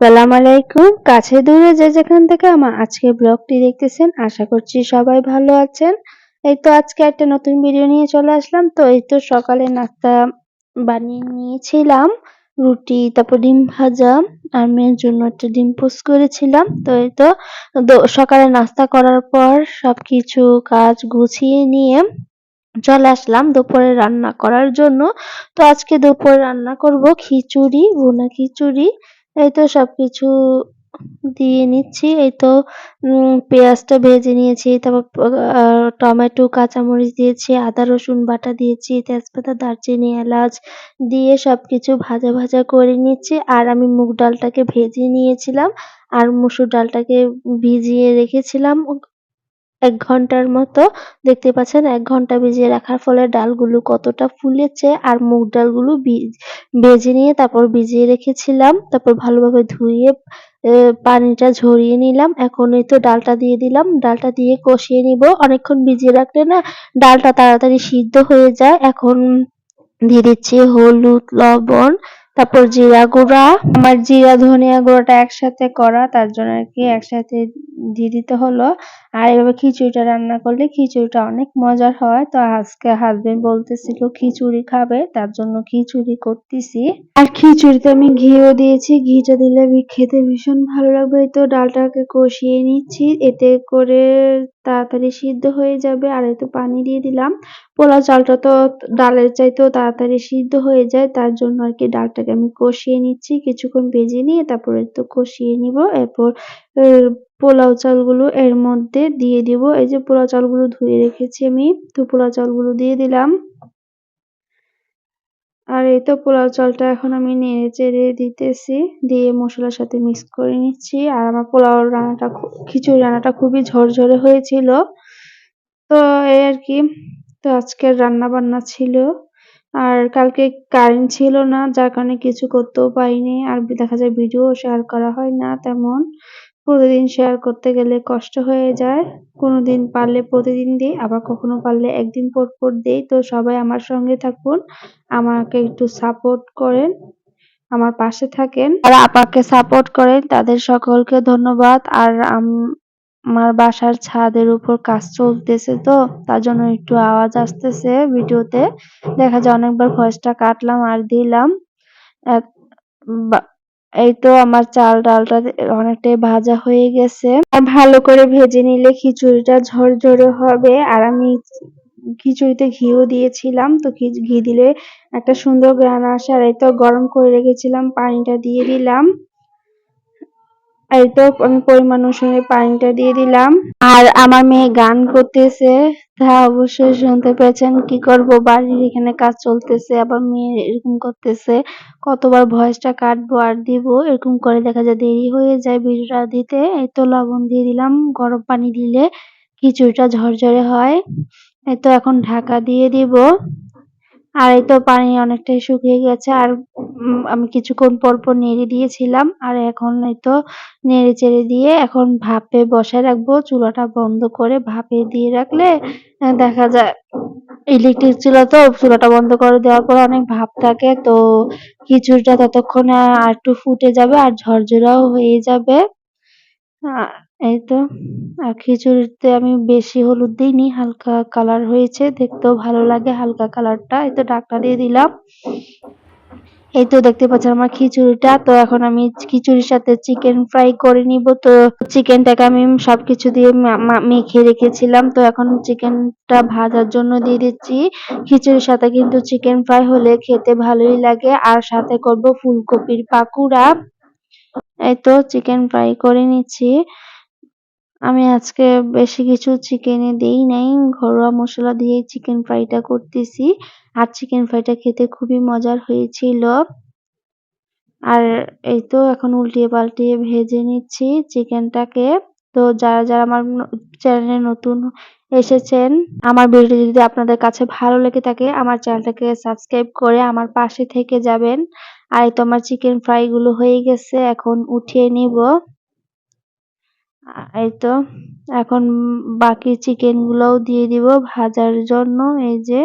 সালাম আলাইকুম। কাছে দূরে যে যেখান থেকে আমার আজকে ব্লগটি দেখতেছেন, আশা করছি সবাই ভালো আছেন। এই তো আজকে একটা নতুন ভিডিও নিয়ে চলে আসলাম। তো এই তো সকালে নাস্তা বানিয়ে নিয়েছিলাম, রুটি, তারপর ডিম ভাজা আর মেয়ের জন্য একটা ডিম পোস্ট করেছিলাম। তো এই তো সকালে নাস্তা করার পর সবকিছু কাজ গুছিয়ে নিয়ে চলে আসলাম দুপুরে রান্না করার জন্য। তো আজকে দুপুরে রান্না করব খিচুড়ি, ভুনা খিচুড়ি এই তো সবকিছু দিয়ে নিচ্ছি। এই তো পেঁয়াজটা ভেজে নিয়েছি, তারপর টমেটো, কাঁচামরিচ দিয়েছি, আদা, রসুন বাটা দিয়েছি, তেজপাতা, দারচিনি, এলাচ দিয়ে সব কিছু ভাজা ভাজা করে নিচ্ছি। আর আমি মুগ ডালটাকে ভেজে নিয়েছিলাম, আর মুসুর ডালটাকে ভিজিয়ে রেখেছিলাম। এক ঘণ্টার মতো, দেখতে পাচ্ছেন এক ঘণ্টা ভিজিয়ে রাখার ফলে ডালগুলো কতটা ফুলেছে আর মুগ ডালগুলো ভেজে নিয়ে তারপর ভিজিয়ে রেখেছিলাম, তারপর ভালোভাবে ধুয়ে পানিটা ঝরিয়ে নিলাম। এখন এই তো ডালটা দিয়ে দিলাম, ডালটা দিয়ে কষিয়ে নিব। অনেকক্ষণ ভিজিয়ে রাখলে না ডালটা তাড়াতাড়ি সিদ্ধ হয়ে যায়। এখন দিয়ে দিচ্ছি হলুদ, লবণ তারপর জিরা গুঁড়া। আমার জিরা, ধনিয়া গুঁড়োটা একসাথে করা, তার জন্য আর কি একসাথে দিয়ে দিতে হলো। আর এভাবে খিচুড়িটা রান্না করলে খিচুড়িটা অনেক মজার হয়। তো আজকে হাজবেন্ড বলতেছিল, খিচুড়ি খাবে, তার জন্য খিচুড়ি করতেছি। আর খিচুড়িতে আমি ঘিও দিয়েছি। ঘিটা দিলে খেতে ভীষণ ভালো লাগবে। তো ডালটাকে কষিয়ে নিচ্ছি। এতে করে তাড়াতাড়ি সিদ্ধ হয়ে যাবে। আর একটু পানি দিয়ে দিলাম। পোলাও চালটা তো ডালের চাইতেও তাড়াতাড়ি সিদ্ধ হয়ে যায়, তার জন্য আর কি ডালটাকে আমি কষিয়ে নিচ্ছি। কিছুক্ষণ ভেজে নিয়ে তারপরে একটু কষিয়ে নিব। এরপর পোলাও চালগুলো এর মধ্যে দিয়ে দিব। এই যে পোলাও চালগুলো ধুয়ে রেখেছি আমি, তো পোলাও চালগুলো দিয়ে দিলাম। আর এই তো পোলাও চালটা এখন আমি নেড়ে চেড়ে দিতেছি, দিয়ে মশলার সাথে মিক্স করে নিচ্ছি। আর আমার পোলাও রান্নাটা খিচুড়ি রান্নাটা খুবই ঝরঝরে হয়েছিল। তো এই আর কি, তো আজকের রান্না বান্না ছিল। আর কালকে কারেন্ট ছিল না, যার কারণে কিছু করতেও পারিনি। আর দেখা যায় ভিডিও শেয়ার করা হয় না তেমন। প্রতিদিন শেয়ার করতে গেলে কষ্ট হয়ে যায়। কোনোদিন পারলে প্রতিদিন দিই, আবার কখনো পারলে একদিন পর পর দিই। তো সবাই আমার সঙ্গে থাকুন, আমাকে একটু সাপোর্ট করেন, আমার পাশে থাকেন। যারা আপাকে সাপোর্ট করেন, তাদের সকলকে ধন্যবাদ। আর আমার বাসার ছাদের উপর কাজ চলতেছে তো, তার জন্য একটু আওয়াজ আসতেছে ভিডিওতে। দেখা যায় অনেকবার ভয়েসটা কাটলাম আর দিলাম। এই তো আমার চাল ডালটা অনেকটাই ভাজা হয়ে গেছে। ভালো করে ভেজে নিলে খিচুড়িটা ঝরঝরে হবে। আর আমি খিচুড়িতে ঘিও দিয়েছিলাম, তো ঘি দিলে একটা সুন্দর গ্রান আসে। আর এই তো গরম করে রেখেছিলাম, পানিটা দিয়ে দিলাম। এই তো আমি পরিমাণ অনুসারে পানিটা দিয়ে দিলাম। আর আমার মেয়ে গান করতেছে। তা অবশ্যই শুনতে পেয়েছেন কি করব? বাড়ির এখানে কাজ চলতেছে, আবার মেয়ে এরকম করতেছে। কতবার ভয়েসটা কাটবো আর দিব, এরকম করে দেখা যায় দেরি হয়ে যায় ভিডিওটা দিতে। এই তো লবণ দিয়ে দিলাম, গরম পানি দিলে খিচুড়িটা ঝরঝরে হয়। এই তো এখন ঢাকা দিয়ে দিব। আর এই তো পানি অনেকটাই শুকিয়ে গেছে। আর আমি কিছুক্ষণ পর পর নেড়ে দিয়েছিলাম। আর এখন এই তো নেড়ে চেড়ে দিয়ে এখন ভাপে বসায় রাখব। চুলাটা বন্ধ করে ভাপে দিয়ে রাখলে দেখা যায় ইলেকট্রিক চুলা তো, চুলাটা বন্ধ করে দেওয়ার পর অনেক ভাপ থাকে। তো খিচুড়িটা ততক্ষণে আর একটু ফুটে যাবে আর ঝরঝরাও হয়ে যাবে। এই তো, আর খিচুড়িতে আমি বেশি হলুদ দিইনি, হালকা কালার হয়েছে, দেখতেও ভালো লাগে হালকা কালারটা এই তো ডাকটা দিয়ে দিলাম। এই তো দেখতে পাচ্ছেন আমার খিচুড়িটা, তো এখন আমি খিচুড়ির সাথে চিকেন ফ্রাই করে নিব, তো চিকেনটাকে আমি সবকিছু দিয়ে মেখে রেখেছিলাম, তো এখন চিকেনটা ভাজার জন্য দিয়ে দিচ্ছি। খিচুড়ির সাথে কিন্তু চিকেন ফ্রাই হলে খেতে ভালোই লাগে, আর সাথে করব ফুলকপির পাকুড়া। এই তো চিকেন ফ্রাই করে নিচ্ছি। আমি আজকে বেশি কিছু চিকেনে দেই নাই, ঘরোয়া মশলা দিয়ে চিকেন ফ্রাইটা করতেছি। আর চিকেন ফ্রাইটা খেতে খুবই মজার হয়েছিল। আর এই তো এখন উল্টিয়ে পাল্টিয়ে ভেজে নিচ্ছি চিকেনটাকে তো যারা যারা আমার চ্যানেলে নতুন এসেছেন, আমার ভিডিও যদি আপনাদের কাছে ভালো লেগে থাকে, আমার চ্যানেলটাকে সাবস্ক্রাইব করে আমার পাশে থেকে যাবেন। আর এই তো আমার চিকেন ফ্রাই গুলো হয়ে গেছে, এখন উঠিয়ে নিব। এই তো এখন বাকি চিকেন গুলোও দিয়ে দিব ভাজার জন্য এই যে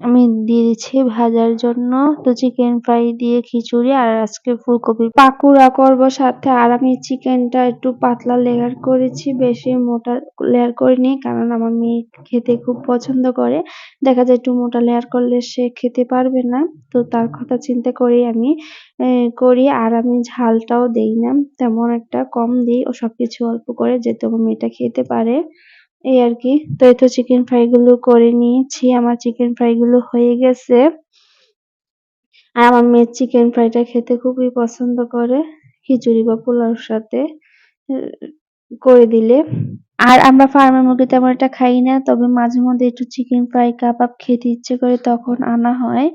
আমি দিয়েছি ভাজার জন্য। তো চিকেন ফ্রাই দিয়ে খিচুড়ি আর আজকে ফুলকপি। পাকুড়া করব সাথে। আর আমি চিকেনটা একটু পাতলা লেয়ার করেছি। বেশি মোটা লেয়ার করিনি, কারণ আমার মেয়ে খেতে খুব পছন্দ করে। দেখা যায় একটু মোটা লেয়ার করলে সে খেতে পারবে না। তো তার কথা চিন্তা করেই আমি করি। আর আমি ঝালটাও দেই না। তেমন একটা কম দিই। ও সবকিছু অল্প করে, যেহেতু আমার মেয়েটা খেতে পারে। এই আর কি। তো এই তো চিকেন ফ্রাই গুলো করে নিয়েছি। আমার চিকেন ফ্রাই গুলো হয়ে গেছে। আর আমার মেয়ে চিকেন ফ্রাইটা খেতে খুবই পছন্দ করে। খিচুড়ি বা পোলাওর সাথে করে দিলে। আর আমরা ফার্মের মুরগি তেমন একটা খাই না, তবে মাঝে মধ্যে একটু চিকেন ফ্রাই কাবাব খেতে ইচ্ছে করে তখন আনা হয়।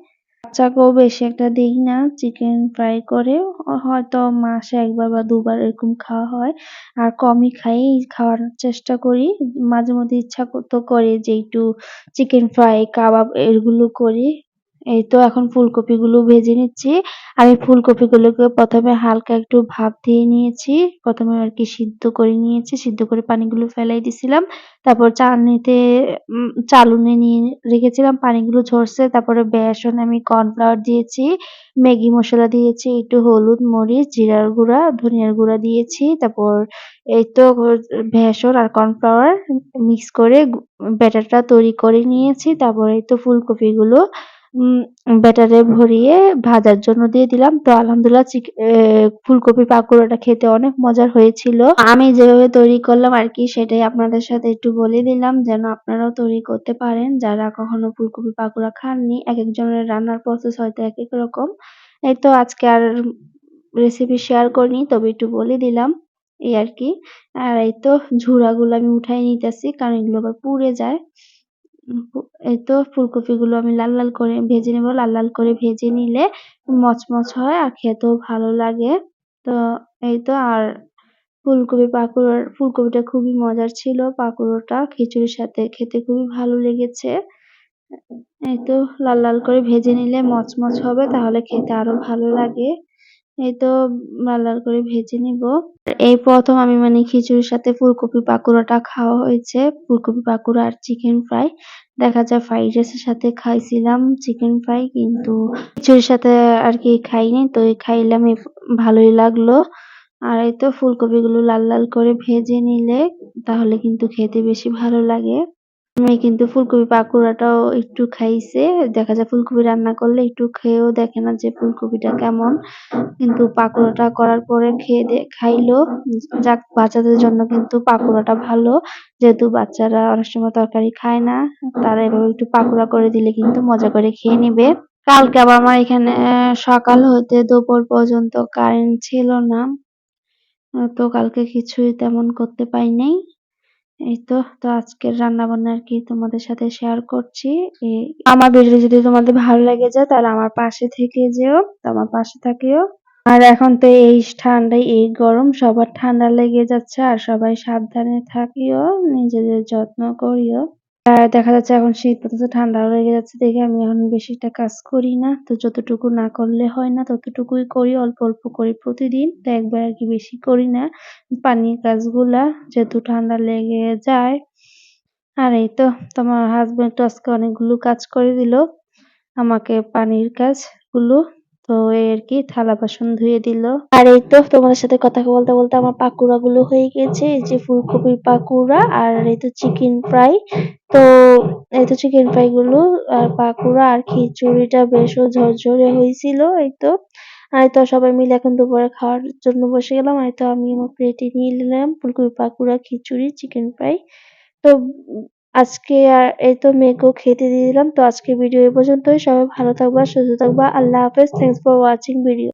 বাচ্চাকেও বেশি একটা দিই না। চিকেন ফ্রাই করে। হয়তো মাসে একবার বা দুবার এরকম খাওয়া হয়। আর কমই খাই, খাওয়ার চেষ্টা করি। মাঝে মধ্যে ইচ্ছা তো করে যে একটু চিকেন ফ্রাই কাবাব এগুলো করি। এই তো এখন ফুলকপি গুলো ভেজে নিচ্ছি। আমি ফুলকপি গুলোকে প্রথমে হালকা একটু ভাপ দিয়ে নিয়েছি। প্রথমে আর কি সিদ্ধ করে নিয়েছি। সিদ্ধ করে পানিগুলো ফেলাই দিছিলাম। তারপর চালনিতে চালুনে নিয়ে রেখেছিলাম পানিগুলো ঝরছে। তারপরে বেসন আমি কর্নফ্লাওয়ার দিয়েছি, ম্যাগি মশলা দিয়েছি, একটু হলুদ মরিচ, জিরার গুঁড়া, ধনিয়ার গুঁড়া দিয়েছি। তারপর এই তো বেসন আর কর্নফ্লাওয়ার মিক্স করে ব্যাটারটা তৈরি করে নিয়েছি। তারপরে এই তো ফুলকপিগুলো ব্যাটারে ভরিয়ে ভাজার জন্য দিয়ে দিলাম। তো আলহামদুলিল্লাহ ফুলকপি পাকোড়াটা খেতে অনেক মজার হয়েছিল। আমি যেভাবে তৈরি করলাম আর কি, সেটাই আপনাদের সাথে একটু বলে দিলাম, যেন আপনারাও তৈরি করতে পারেন। যারা কখনো ফুলকপি পাকোড়া খাননি, এক একজনের রান্নার প্রসেস হয়তো এক এক রকম। এই তো আজকে আর রেসিপি শেয়ার করিনি, তবে একটু বলে দিলাম, এই আর কি। আর এই তো ঝুড়াগুলো আমি উঠাই নিতেছি, কারণ এগুলো আবার পুড়ে যায়। এই তো ফুলকপিগুলো আমি লাল লাল করে ভেজে নেব। লাল লাল করে ভেজে নিলে মচমচ হয় আর খেতেও ভালো লাগে। তো এই তো আর ফুলকপি পাকুড়ার, ফুলকপিটা খুবই মজার ছিল। পাকুড়োটা খিচুড়ির সাথে খেতে খুবই ভালো লেগেছে। এই তো লাল লাল করে ভেজে নিলে মচমচ হবে, তাহলে খেতে আরও ভালো লাগে। এই তো লাল লাল করে ভেজে নিব। এই প্রথম আমি মানে খিচুড়ির সাথে ফুলকপি পাকোড়াটা খাওয়া হয়েছে। ফুলকপি পাকোড়া আর চিকেন ফ্রাই দেখা যায় ফ্রাইড রাইসের সাথে খাইছিলাম চিকেন ফ্রাই কিন্তু খিচুড়ির সাথে আর কি খাইনি, তো খাইলাম ভালোই লাগল। আর এই তো ফুলকপিগুলো লাল লাল করে ভেজে নিলে তাহলে কিন্তু খেতে বেশি ভালো লাগে। মেয়ে কিন্তু ফুলকপি পাকোড়াটাও একটু খাইছে। দেখা যায় ফুলকপি রান্না করলে একটু খেয়েও দেখে না যে ফুলকপিটা কেমন। কিন্তু পাকোড়াটা করার পরে খেয়ে দে খাইলো। যাক, বাচ্চাদের জন্য কিন্তু পাকোড়াটা ভালো। যেহেতু বাচ্চারা অনেক সময় তরকারি খায় না, তারা এভাবে একটু পাকোড়া করে দিলে কিন্তু মজা করে খেয়ে নিবে। কালকে আবার আমার এখানে সকাল হতে দুপুর পর্যন্ত কারেন্ট ছিল না। তো কালকে কিছুই তেমন করতে পাই নাই এই তো আজকের রান্না বান্না আর কি তোমাদের সাথে শেয়ার করছি। আমার ভিডিও যদি তোমাদের ভালো লেগে যায়, তাহলে আমার পাশে থেকে যেও আমার পাশে থাকিও। আর এখন তো এই ঠান্ডায়, এই গরম, সবার ঠান্ডা লেগে যাচ্ছে, আর সবাই সাবধানে থাকিও, নিজেদের যত্ন করিও। আর দেখা যাচ্ছে এখন শীত পড়তেছে ঠান্ডাও লেগে যাচ্ছে দেখে। আমি এখন বেশি একটা কাজ করি না, তো যতটুকু না করলে হয় না, ততটুকুই করি, অল্প অল্প করি প্রতিদিন। তো একবার আর কি বেশি করি না। পানির কাজগুলা যেহেতু ঠান্ডা লেগে যায়। আর এই তো তোমার হাজবেন্ড তো আজকে অনেকগুলো কাজ করে দিল, আমাকে পানির কাজগুলো তো এই আর কি থালা বাসন ধুয়ে দিল। আর এই তো তোমাদের সাথে কথা বলতে বলতে আমার পাকুড়া গুলো হয়ে গেছে, এই যে ফুলকপির পাকুড়া আর এই তো চিকেন ফ্রাই তো এই তো চিকেন ফ্রাই গুলো আর পাকুড়া আর খিচুড়িটা বেশও ঝরঝরে হয়েছিল, এই তো। আর তো সবাই মিলে এখন দুপুরে খাওয়ার জন্য বসে গেলাম, আর তো আমি আমার প্লেটে নিয়ে নিলাম ফুলকপি পাকুড়া, খিচুড়ি চিকেন ফ্রাই তো আজকে আর এই তো মেয়েকেও খেতে দিয়ে দিলাম। তো আজকে ভিডিও এই পর্যন্তই। সবাই ভালো থাকবা, সুস্থ থাকবা। আল্লাহ হাফেজ। Thanks for watching video